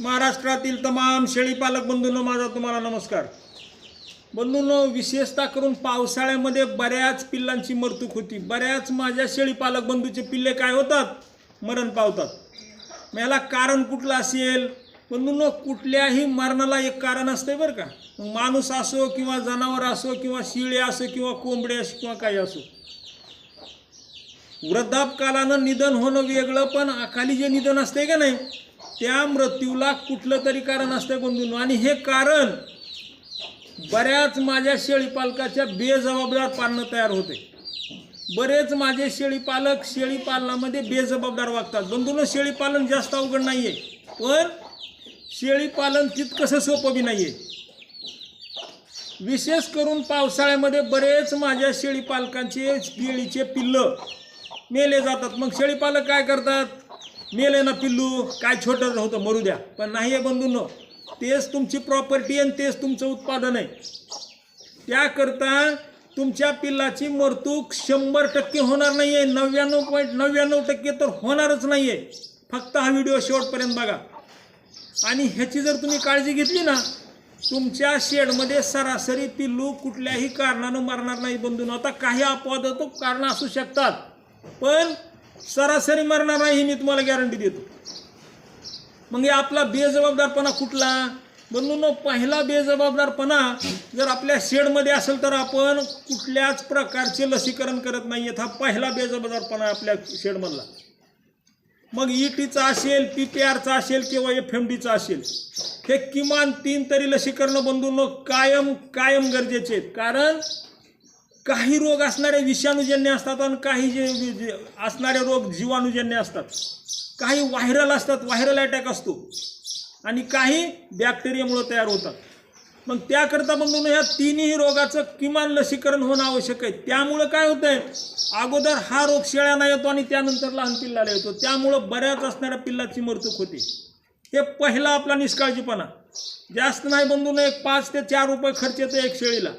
महाराष्ट्रातील तमाम शेळीपालक बंधूंनो माझा तुम्हाला नमस्कार. बंधूंनो विशेषतः करून पावसाळ्यामध्ये बऱ्याच पिल्लांची मरतूक होती. बऱ्याच माझ्या शेळीपालक बंधूचे पिल्ले काय होतात? मरण पावतात. मग याला कारण कुठलं असेल? बंधूंनो कुठल्याही मरणाला एक कारण असते बरं का. माणूस असो किंवा जनावर असो किंवा शिळे असो किंवा कोंबडे असो किंवा काही असो. वृद्धापकालानं निधन होणं वेगळं पण अकाली जे निधन असते का नाही? त्या मृत्यूला कुठलं तरी कारण असते बंधूंनो आणि हे कारण बऱ्याच माझ्या शेळीपालकाच्या बेजबाबदार पालनं तयार होते. बरेच माझे शेळीपालक शेळीपालनामध्ये बेजबाबदार वागतात. बंधूंनो शेळीपालन जास्त अवघड नाही आहे पण शेळीपालन तितकंसं सोपं बी नाही आहे विशेष करून पावसाळ्यामध्ये बरेच माझ्या शेळीपालकांचे केळीचे पिल्लं मेले जातात. मग शेळीपालक काय करतात? मेले ना पिल्लू काय छोटं होतं मरू द्या. पण नाही आहे बंधूंनो तेच तुमची प्रॉपर्टी आणि तेच तुमचं उत्पादन आहे. त्याकरता तुमच्या पिल्लाची मरतूक शंभर टक्के होणार नाही आहे नव्याण्णव पॉईंट नव्याण्णव टक्के तर होणारच नाही आहे फक्त हा व्हिडिओ शेवटपर्यंत बघा. आणि ह्याची जर तुम्ही काळजी घेतली ना तुमच्या शेडमध्ये सरासरी पिल्लू कुठल्याही कारणानं मरणार नाही बंधून. आता काही अपवाद तो कारण असू शकतात. पण सरासरी मरणार नाही ही मी तुम्हाला गॅरंटी देतो. मग हे आपला बेजबाबदारपणा कुठला? बंधूंनो पहिला बेजबाबदारपणा जर आपल्या शेडमध्ये असेल तर आपण कुठल्याच प्रकारचे लसीकरण करत नाही आहेत हा पहिला बेजबाबदारपणा आपल्या शेडमधला. मग ई टीचा असेल पी पी आरचा असेल किंवा एफ एम डीचा असेल हे किमान तीन तरी लसीकरण बंधूंनो कायम कायम गरजेचे आहेत. कारण काही रोग असणारे विषाणूजन्य असतात आणि काही जे जे असणारे रोग जीवाणूजन्य असतात. काही व्हायरल असतात व्हायरल अटॅक असतो. आणि काही बॅक्टेरियामुळं तयार होतात. मग त्याकरता म्हणून ह्या तिन्ही रोगाचं किमान लसीकरण होणं आवश्यक आहे. त्यामुळं काय होतं आहे अगोदर हा रोग शेळ्यांना येतो आणि त्यानंतर लहान पिल्लाला येतो. त्यामुळं बऱ्याच असणाऱ्या पिल्लाची मृत्यू होते. हे पहिला आपला निष्काळजीपणा. जास्त नाही बंधून एक पाच ते चार रुपये खर्च येतो एक शेळीला.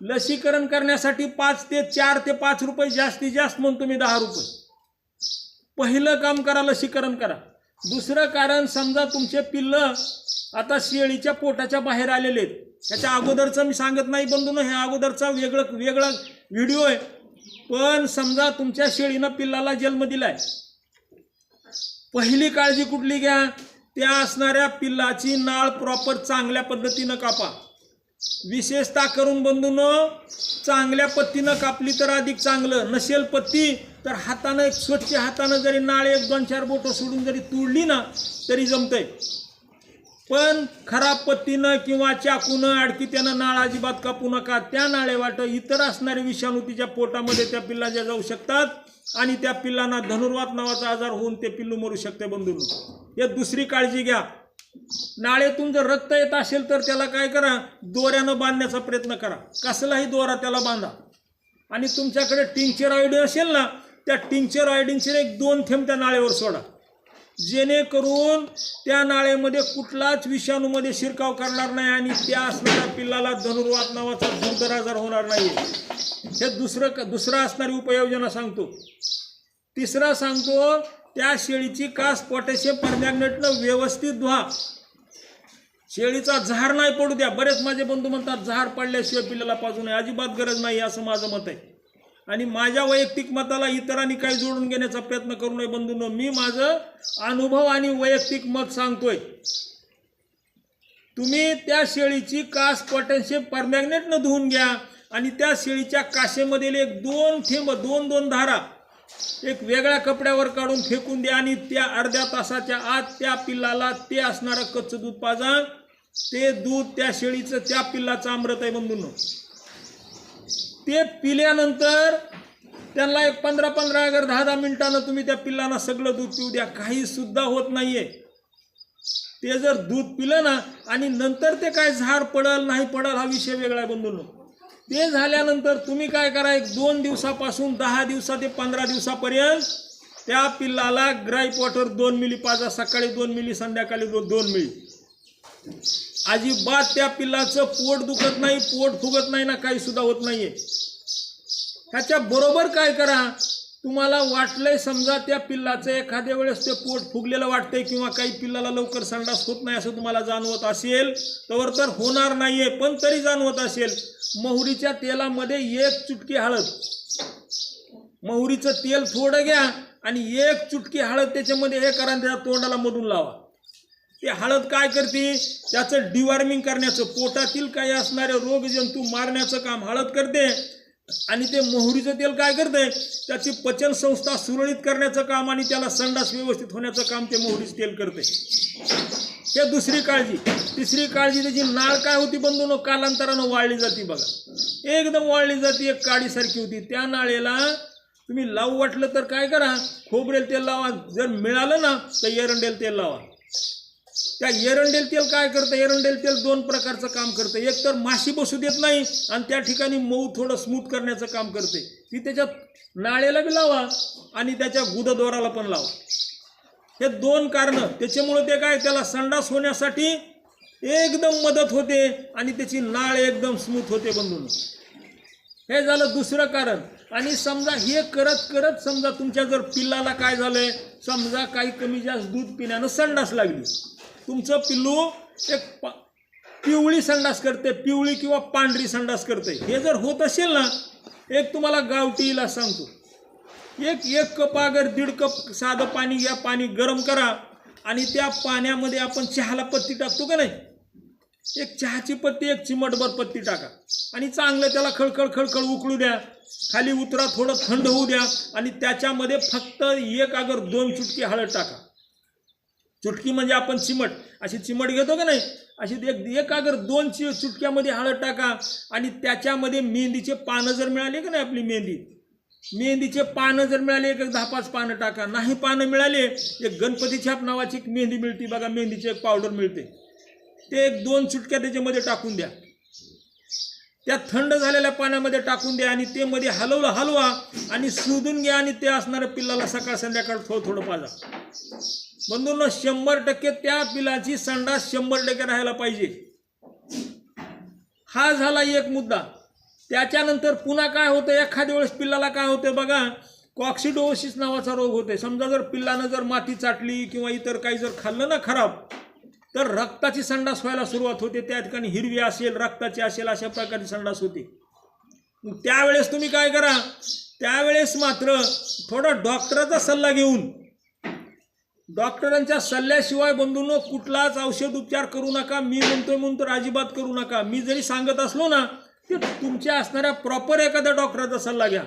लसीकरण करण्यासाठी पाच ते चार ते पाच रुपये जास्तीत जास्त म्हणतो तुम्ही दहा रुपये. पहिलं काम करा लसीकरण करा. दुसरं कारण समजा तुमचे पिल्लं आता शेळीच्या पोटाच्या बाहेर आलेले आहेत. त्याच्या अगोदरचं मी सांगत नाही बंधून हे अगोदरचा वेगळं वेगळा व्हिडिओ आहे. पण समजा तुमच्या शेळीनं पिल्लाला जन्म दिलाय. पहिली काळजी कुठली घ्या? त्या असणाऱ्या पिल्लाची नाळ प्रॉपर चांगल्या पद्धतीनं कापा. विशेषतः करून बंधूनं चांगल्या पत्तीनं कापली तर अधिक चांगलं. नसेल पत्ती तर हातानं एक स्वच्छ हातानं जरी नाळे एक दोन चार बोटं सोडून जरी तुडली ना तरी जमतंय. पण खराब पत्तीनं किंवा चाकूनं अडकी त्यानं नाळ अजिबात कापू नका. त्या नाळे वाट इतर असणारे विषाणू तिच्या पोटामध्ये त्या पिल्लाच्या जाऊ शकतात आणि त्या पिल्लांना धनुर्वात नावाचा आजार होऊन ते पिल्लू मरू शकते बंधून. हे दुसरी काळजी घ्या. नाळेतून जर रक्त येत असेल तर त्याला काय करा? दोऱ्यानं बांधण्याचा प्रयत्न करा. कसलाही दोरा त्याला बांधा. आणि तुमच्याकडे टिंचर आयोडीन असेल ना त्या टिंचर आयोडीनचे एक दोन थेंब त्या नाळेवर सोडा. जेणेकरून त्या नाळेमध्ये कुठलाच विषाणूमध्ये शिरकाव करणार नाही आणि त्या असणाऱ्या पिल्लाला धनुर्वात नावाचा दुर्दर आजार होणार नाही हे दुसरं दुसरा दुसरं असणारी उपाययोजना सांगतो. तिसरा सांगतो त्या शेळीची कास पोटॅशियम परमॅग्नेटनं व्यवस्थित धुवा. शेळीचा झार नाही पडू द्या. बरेच माझे बंधू म्हणतात झार पडल्याशिवाय पिल्याला पाजू नये. अजिबात गरज नाही असं माझं मत आहे. आणि माझ्या वैयक्तिक मताला इतरांनी काही जोडून घेण्याचा प्रयत्न करू नये बंधूंनो. मी माझं अनुभव आणि वैयक्तिक मत सांगतोय. तुम्ही त्या शेळीची कास पोटॅशियम परमॅग्नेटनं धुवून घ्या आणि त्या शेळीच्या काशेमधील एक दोन थेंब दोन दोन धारा एक वेगळ्या कपड्यावर काढून फेकून द्या आणि त्या अर्ध्या तासाच्या आत त्या पिल्लाला ते असणारं कच्चं दूध पाजा. ते दूध त्या शेळीचं त्या पिल्लाचं अमृत आहे बंधून. ते पिल्यानंतर त्यांना एक पंधरा पंधरा अगर दहा दहा मिनिटानं तुम्ही त्या पिल्लांना सगळं दूध पिऊ द्या. काही सुद्धा होत नाहीये. ते जर दूध पिलं ना आणि नंतर ते काय झाड पडल नाही पडल हा विषय वेगळा आहे बंधून. ते झाल्यानंतर तुम्ही काय करा एक दोन दिवसापासून दहा दिवसा ते पंधरा दिवसापर्यंत त्या पिल्लाला ग्राईप वॉटर दोन मिली पाजा सकाळी दोन मिली संध्याकाळी दो दोन मिली. अजिबात त्या पिल्लाचं पोट दुखत नाही पोट फुगत नाही ना काही सुद्धा होत नाहीये. ह्याच्या बरोबर काय करा तुम्हाला वाटलंय समजा त्या पिल्लाचं एखाद्या वेळेस ते पोट फुगलेलं वाटतंय किंवा काही पिल्लाला लवकर संडास होत नाही असं तुम्हाला जाणवत असेल तर तर होणार नाहीये पण तरी जाणवत असेल. मोहरीच्या तेलामध्ये एक चुटकी हळद. मोहरीचं तेल थोडं घ्या आणि एक चुटकी हळद त्याच्यामध्ये हे करा आणि त्याच्या तोंडाला मधून लावा. ते हळद काय करते? त्याचं डिवॉर्मिंग करण्याचं पोटातील काही असणारे रोगजंतू मारण्याचं काम हळद करते. आणि ते मोहरीचं तेल काय करतंय? त्याची पचन संस्था सुरळीत करण्याचं काम आणि त्याला संडास व्यवस्थित होण्याचं काम ते मोहरीचं तेल करते हे दुसरी काळजी. तिसरी काळजी त्याची नाळ काय होती बंधून? कालांतरानं वाळली जाते बघा. एकदम वाळली जाते एक काडीसारखी होती. त्या नाळेला तुम्ही लावू वाटलं तर काय करा? खोबरेल तेल लावा. जर मिळालं ना तर एरंडेल तेल लावा. त्या एरंडेल तेल काय करतं? एरंडेल तेल दोन प्रकारचं काम करतं. एक तर माशी बसू देत नाही आणि त्या ठिकाणी मऊ थोडं स्मूथ करण्याचं काम करते. ती त्याच्यात नाळेला बी लावा आणि त्याच्या गुदद्वाराला पण लावा. हे दोन कारणं. त्याच्यामुळे ते काय? त्याला संडास होण्यासाठी एकदम मदत होते आणि त्याची नाळ एकदम स्मूथ होते बंधून. हे झालं दुसरं कारण. आणि समजा हे करत करत समजा तुमच्या जर पिल्लाला काय झालंय? समजा काही कमी जास्त दूध पिण्यानं संडास लागली. तुमचं पिल्लू एक पा- पिवळी संडास करते पिवळी किंवा पांढरी संडास करते. हे जर होत असेल ना एक तुम्हाला गावठीला सांगतो. एक एक कप अगर दीड कप साधं पाणी घ्या पाणी गरम करा आणि त्या पाण्यामध्ये आपण चहाला पत्ती टाकतो का नाही? एक चहाची पत्ती एक चिमटभर पत्ती टाका. आणि चांगलं त्याला खळखळ खळखळ उकळू द्या. खाली उतरा थोडं थंड होऊ द्या आणि त्याच्यामध्ये फक्त एक अगर दोन चुटकी हळद टाका. चुटकी म्हणजे आपण चिमट. अशी चिमट घेतो का नाही? अशी एक एक अगर दोन चि चुटक्यामध्ये हळद टाका आणि त्याच्यामध्ये मेहंदीचे पानं जर मिळाले का नाही आपली मेहंदी? मेहंदीचे पानं जर मिळाले एक एक दहा पाच पानं टाका. नाही पानं मिळाले एक गणपती छाप नावाची एक मेहंदी मिळते बघा मेहंदीची एक पावडर मिळते. ते एक दोन चुटक्या त्याच्यामध्ये टाकून द्या. त्या थंड झालेल्या पाण्यामध्ये टाकून द्या आणि ते मध्ये हलवलं हलवा आणि शोधून घ्या आणि ते असणाऱ्या पिल्लाला सकाळ संध्याकाळ थोडं थोडं पाजा. बंधूंना शंभर टक्के त्या पिलाची संडास शंभर टक्के राहायला पाहिजे. हा झाला एक मुद्दा. त्याच्यानंतर पुन्हा काय होतं? एखाद्या वेळेस पिल्लाला काय होतं बघा? कॉक्सिडोसिस नावाचा रोग होते समजा जर पिल्लानं जर माती चाटली किंवा इतर काही जर खाल्लं ना खराब तर रक्ताची संडास व्हायला सुरुवात होते त्या ठिकाणी हिरवी असेल रक्ताची असेल अशा प्रकारची संडास होते. त्यावेळेस तुम्ही काय करा त्यावेळेस मात्र थोडा डॉक्टराचा सल्ला घेऊन डॉक्टरांच्या सल्ल्याशिवाय बंधूंनो कुठलाच औषध उपचार करू नका मी म्हणतोय म्हणून तर अजिबात करू नका. मी जरी सांगत असलो ना ते तुमच्या असणाऱ्या प्रॉपर एखाद्या डॉक्टराचा सल्ला घ्या.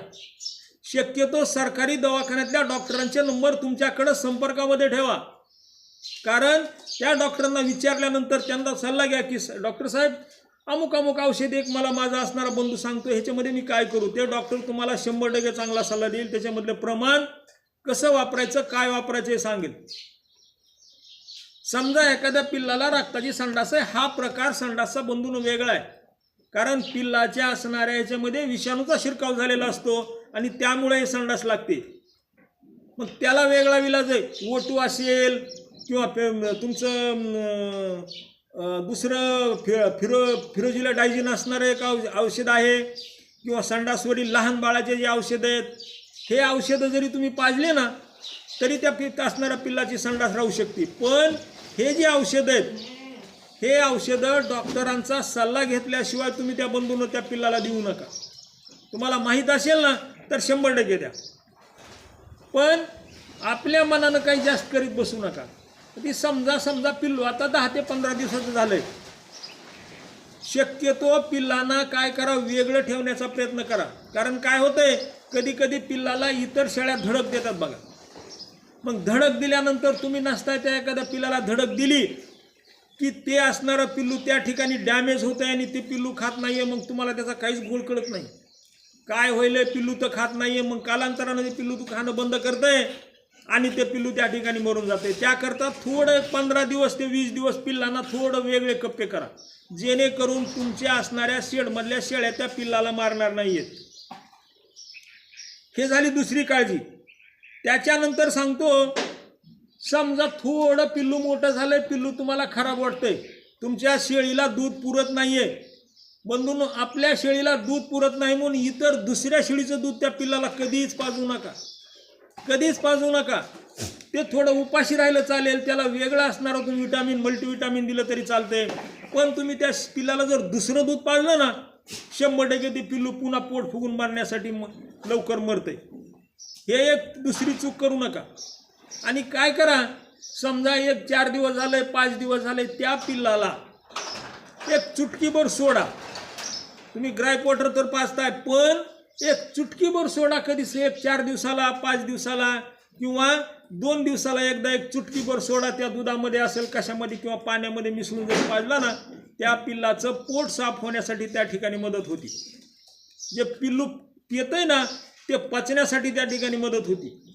शक्यतो सरकारी दवाखान्यातल्या डॉक्टरांचे नंबर तुमच्याकडं संपर्कामध्ये ठेवा. कारण त्या डॉक्टरांना विचारल्यानंतर त्यांना सल्ला घ्या की डॉक्टर साहेब अमुक अमुक औषध एक मला माझा असणारा बंधू सांगतो ह्याच्यामध्ये मी काय करू? ते डॉक्टर तुम्हाला शंभर टक्के चांगला सल्ला देईल. त्याच्यामधलं प्रमाण कसं वापरायचं काय वापरायचं हे सांगेल. समजा एखाद्या पिल्लाला रक्ताची संडास आहे हा प्रकार संडासचा बंधून वेगळा आहे. कारण पिल्लाच्या असणाऱ्या याच्यामध्ये विषाणूचा शिरकाव झालेला असतो आणि त्यामुळे हे संडास लागते. मग त्याला वेगळा विलाज आहे. ओटू असेल किंवा पे- तुमचं दुसरं फि फिरो फिरोजीला डायजिन असणारं एक औषध आहे किंवा संडासवरील लहान बाळाचे जे औषध आहेत हे औषधं जरी तुम्ही पाजले ना तरी त्या पि असणाऱ्या पिल्लाची संडास राहू शकते. पण हे जे औषधं आहेत हे औषधं डॉक्टरांचा सल्ला घेतल्याशिवाय तुम्ही त्या बंधून त्या पिल्लाला देऊ नका. तुम्हाला माहीत असेल ना तर शंभर टक्के द्या. पण आपल्या मनानं काही जास्त करीत बसू नका. ती समजा समजा पिल्लू आता दहा ते पंधरा दिवसाचं झालंय. शक्यतो पिल्लांना काय करा वेगळं ठेवण्याचा प्रयत्न करा. कारण काय होतंय कधी कधी पिल्लाला इतर शेळ्या धडक देतात बघा. मग धडक दिल्यानंतर तुम्ही नसताय त्या एखाद्या पिल्लाला धडक दिली की ते असणारं पिल्लू त्या ठिकाणी डॅमेज होत आहे आणि ते पिल्लू खात नाहीये मग तुम्हाला त्याचा काहीच गोळ कळत नाही. काय होईल पिल्लू तर खात नाहीये मग कालांतरानं ते पिल्लू तू खाणं बंद करतंय. आणि ते पिल्लू त्या ठिकाणी मरून जाते. त्याकरता थोडं पंधरा दिवस ते वीस दिवस पिल्लांना थोडं वेगळे कप्पे करा. जेणेकरून तुमच्या असणाऱ्या शेडमधल्या शेळ्या त्या पिल्लाला मारणार नाहीयेत. हे झाली दुसरी काळजी. त्याच्यानंतर सांगतो समजा थोडं पिल्लू मोठं झालंय पिल्लू तुम्हाला खराब वाटतंय. तुमच्या शेळीला दूध पुरत नाहीये. बंधून आपल्या शेळीला दूध पुरत नाही म्हणून इतर दुसऱ्या शेळीचं दूध त्या पिल्लाला कधीच पाजू नका. कधीच पाजू नका. ते थोडं उपाशी राहिलं चालेल त्याला वेगळं असणारं तुम्ही विटामिन मल्टीविटामिन दिलं तरी चालतंय. पण तुम्ही त्या पिल्लाला जर दुसरं दूध पाजलं ना शंभर टक्के ते पिल्लू पुन्हा पोट फुगून मारण्यासाठी म- लवकर मरते हे एक दुसरी चूक करू नका. आणि काय करा समजा एक चार दिवस झाले पाच दिवस झाले त्या पिल्लाला एक चुटकीभर सोडा. तुम्ही ग्राय वॉटर तर पाजताय पण एक चुटकीभर सोडा कधीच एक चार दिवसाला पाच दिवसाला किंवा दोन दिवसाला एकदा एक चुटकीभर सोडा त्या दुधामध्ये असेल कशामध्ये किंवा पाण्यामध्ये मिसळून जर पाजला ना त्या पिल्लाचं पोट साफ होण्यासाठी त्या ठिकाणी मदत होती. जे पिल्लू पितंय ना ते पचण्यासाठी त्या ठिकाणी मदत होती.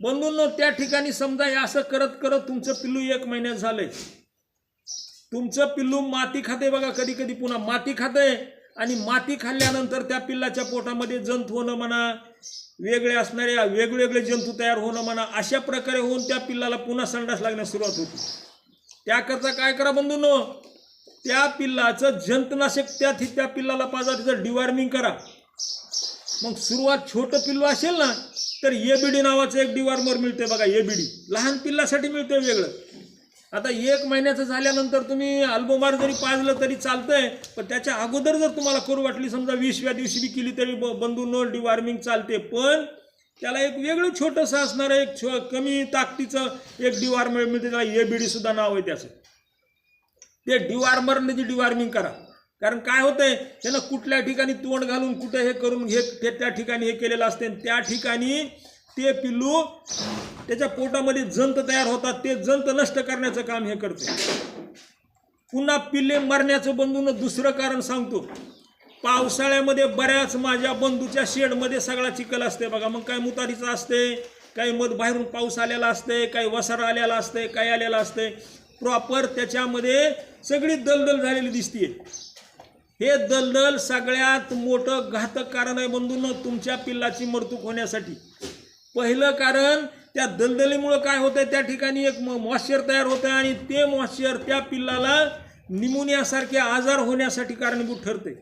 बंधूंनो त्या ठिकाणी समजा हे असं करत करत तुमचं पिल्लू एक महिन्यात झालंय. तुमचं पिल्लू माती खाते बघा कधी कधी पुन्हा माती खाते. आणि माती खाल्ल्यानंतर त्या पिल्लाच्या पोटामध्ये जंतू होणं म्हणा वेगळे असणारे वेगवेगळे जंतू तयार होणं म्हणा अशा प्रकारे होऊन त्या पिल्लाला पुन्हा संडास लागण्यास सुरुवात होती. त्याकरता काय करा बंधूंनो त्या पिल्लाचं जंतनाशक त्या त्या पिल्लाला पाजा तिचं डिवॉर्मिंग करा. मग सुरुवात छोटं पिल्लू असेल ना तर एबीडी नावाचं एक डिवॉर्मर मिळते बघा एबीडी लहान पिल्लासाठी मिळते वेगळं. आता एक महिन्याचं झाल्यानंतर तुम्ही अल्बोमार जरी पाजलं तरी चालतंय पण त्याच्या अगोदर जर तुम्हाला करू वाटली समजा वीसव्या दिवशी बी केली तरी ब- बंधू नो डिवॉर्मिंग चालते पण त्याला एक वेगळं छोटंसं असणारं एक छो कमी ताकदीचं एक डिवॉर्मर मिळते त्याला एबीडी सुद्धा नाव आहे त्याचं. ते डिवॉर्मरने जी डिवॉर्मिंग करा. कारण काय होतंय त्यानं कुठल्या ठिकाणी तोंड घालून कुठे हे करून हे त्या ठिकाणी हे केलेलं असते त्या ठिकाणी ते पिल्लू त्याच्या पोटामध्ये जंत तयार होतात. ते जंत नष्ट करण्याचं काम हे करते. पुन्हा पिल्ले मरण्याचं बंधून दुसरं कारण सांगतो. पावसाळ्यामध्ये बऱ्याच माझ्या बंधूच्या शेडमध्ये सगळा चिखल असते बघा. मग काय मुतारीचं असते काही मध बाहेरून पाऊस आलेला असते काही वसारा आलेला असते काही आलेला असते. प्रॉपर त्याच्यामध्ये सगळी दलदल झालेली दिसतीये. हे दलदल सगळ्यात मोठं घातक कारण आहे बंधून तुमच्या पिल्लाची मरतूक होण्यासाठी. पहिलं कारण त्या दलदलीमुळं काय होतंय त्या ठिकाणी एक मॉश्चर तयार होतं आणि ते मॉश्चर त्या पिल्लाला निमोनियासारखे आजार होण्यासाठी कारणीभूत ठरते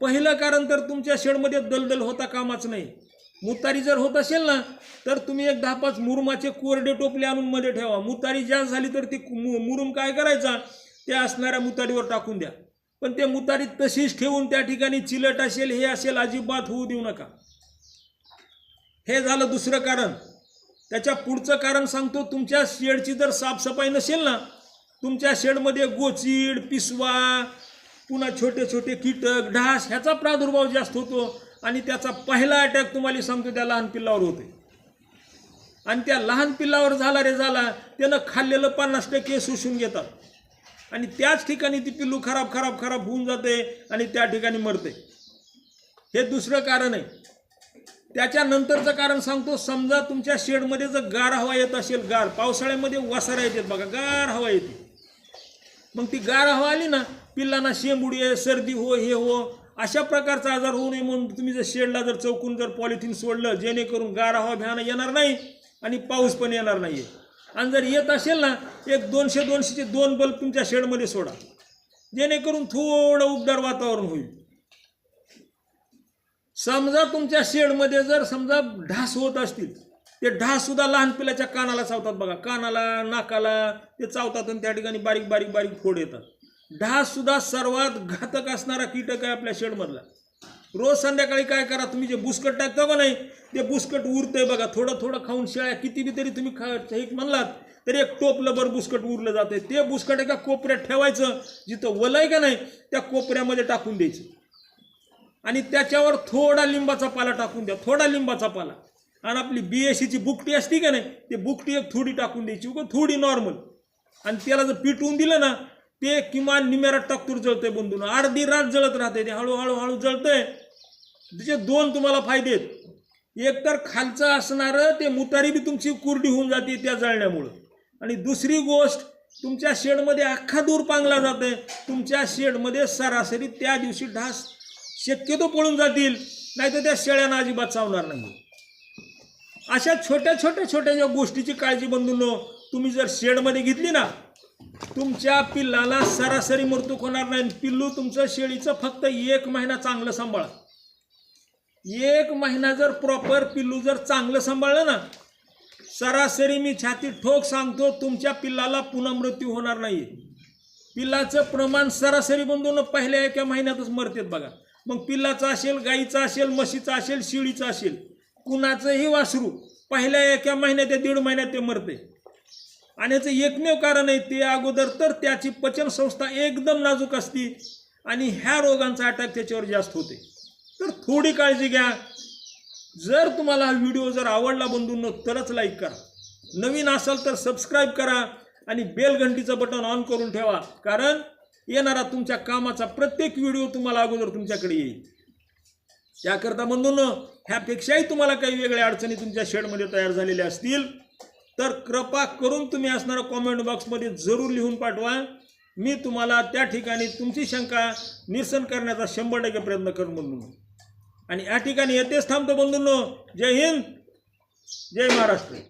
पहिलं कारण तर तुमच्या शेडमध्ये दलदल होता कामाच नाही. मुतारी जर होत असेल ना तर तुम्ही एक दहा पाच मुरुमाचे कोरडे टोपले आणून मध्ये ठेवा. मुतारी जास्त झाली तर ती मु- मुरुम काय करायचा? त्या असणाऱ्या मुतारीवर टाकून द्या. पण ते मुतारी तशीच ठेवून त्या ठिकाणी चिलट असेल हे असेल अजिबात होऊ देऊ नका. हे झालं दुसरं कारण. त्याच्या पुढचं कारण सांगतो तुमच्या शेडची जर साफसफाई नसेल ना तुमच्या शेडमध्ये गोचीड पिसवा पुन्हा छोटे छोटे कीटक ढास ह्याचा प्रादुर्भाव जास्त होतो आणि त्याचा पहिला अटॅक तुम्हाला सांगतो त्या लहान पिल्लावर होते आणि त्या लहान पिल्लावर झाला रे झाला त्यानं खाल्लेलं पन्नास टक्के शोषून घेतात. आणि त्याच ठिकाणी ती पिल्लू खराब खराब खराब होऊन जाते आणि त्या ठिकाणी मरते. हे दुसरं कारण आहे. त्याच्यानंतरचं कारण सांगतो समजा तुमच्या शेडमध्ये जर गार हवा येत असेल गार पावसाळ्यामध्ये वसारा येतात बघा गार हवा येते. मग ती गार हवा आली ना पिल्लांना शेंबुडी आहे सर्दी हो हे हो अशा प्रकारचा आजार होऊ नये म्हणून तुम्ही जर शेडला जर चौकून जर पॉलिथिन सोडलं जेणेकरून गार हवा भ्यानं येणार नाही आणि पाऊस पण येणार नाही आणि जर येत असेल ना एक दोनशे दोनशेचे दोन बल्ब तुमच्या शेडमध्ये सोडा. जेणेकरून थोडं उबदार वातावरण होईल. समजा तुमच्या शेडमध्ये जर समजा ढास होत असतील ते ढास सुद्धा लहान पिलाच्या कानाला चावतात बघा. कानाला नाकाला ते चावतात आणि त्या ठिकाणी बारीक बारीक बारीक फोड येतात. ढास सुद्धा सर्वात घातक असणारा कीटक आहे आपल्या शेडमधला. रोज संध्याकाळी काय करा तुम्ही जे बुस्कट टाकता का नाही ते बुस्कट उरतंय बघा. थोडं थोडं खाऊन शेळ्या किती बी तरी तुम्ही खा हे म्हणलात तरी एक टोपलं बुस्कट उरलं जाते ते बुस्कट एका कोपऱ्यात ठेवायचं जिथं वलय का नाही त्या कोपऱ्यामध्ये टाकून द्यायचं. आणि त्याच्यावर थोडा लिंबाचा पाला टाकून द्या थोडा लिंबाचा पाला. आणि आपली बी एस सीची बुकटी असती का नाही ते बुकटी एक थोडी टाकून द्यायची उगा थोडी नॉर्मल आणि त्याला जर पिटवून दिलं ना ते किमान निम्यारात टाकतूर जळतंय बंधून. अर्धी रात जळत राहते ते हळूहळू हळू जळतंय. त्याचे दोन तुम्हाला फायदे आहेत. एक तर खालचं असणारं ते मुतारी बी तुमची कुरडी होऊन जाते त्या जळण्यामुळं. आणि दुसरी गोष्ट तुमच्या शेडमध्ये अख्खा दूर पांगला जाते तुमच्या शेडमध्ये सरासरी त्या दिवशी ढास शक्यतो पळून जातील नाही तर त्या शेळ्यांना अजिबात चावणार नाही. अशा छोट्या छोट्या छोट्या ज्या गोष्टीची काळजी बंधून तुम्ही जर शेडमध्ये घेतली ना तुमच्या पिल्लाला सरासरी मृत्यू होणार नाही. पिल्लू तुमचं शेळीचं फक्त एक महिना चांगलं सांभाळा. एक महिना जर प्रॉपर पिल्लू जर चांगलं सांभाळलं ना सरासरी मी छाती ठोक सांगतो तुमच्या पिल्लाला पुन्हा मृत्यू होणार नाही पिल्लाचं प्रमाण सरासरी बंधून पहिल्या एका महिन्यातच मरतेत बघा. मग पिल्लाचं असेल गाईचं असेल म्हशीचं असेल शिळीचं असेल कुणाचंही वासरू पहिल्या एका महिन्यात ते दीड महिन्यात ते मरते. आणि याचं एकमेव कारण आहे ते अगोदर तर त्याची पचनसंस्था एकदम नाजूक असती आणि ह्या रोगांचा अटॅक त्याच्यावर जास्त होते. तर थोडी काळजी घ्या. जर तुम्हाला हा व्हिडिओ जर आवडला बंधूंनो तरच लाईक करा. नवीन असाल तर सबस्क्राईब करा आणि बेल घंटीचं बटन ऑन करून ठेवा. कारण येणारा तुमच्या कामाचा प्रत्येक व्हिडिओ तुम्हाला अगोदर तुमच्याकडे येईल. त्याकरता म्हणून ह्यापेक्षाही तुम्हाला काही वेगळ्या अडचणी तुमच्या शेडमध्ये तयार झालेल्या असतील तर कृपा करून तुम्ही असणारा कॉमेंट बॉक्समध्ये जरूर लिहून पाठवा. मी तुम्हाला त्या ठिकाणी तुमची शंका निरसन करण्याचा शंभर टक्के प्रयत्न करून बंधून. आणि या ठिकाणी येतेच थांबतो बंधूंनो. जय हिंद. जय महाराष्ट्र.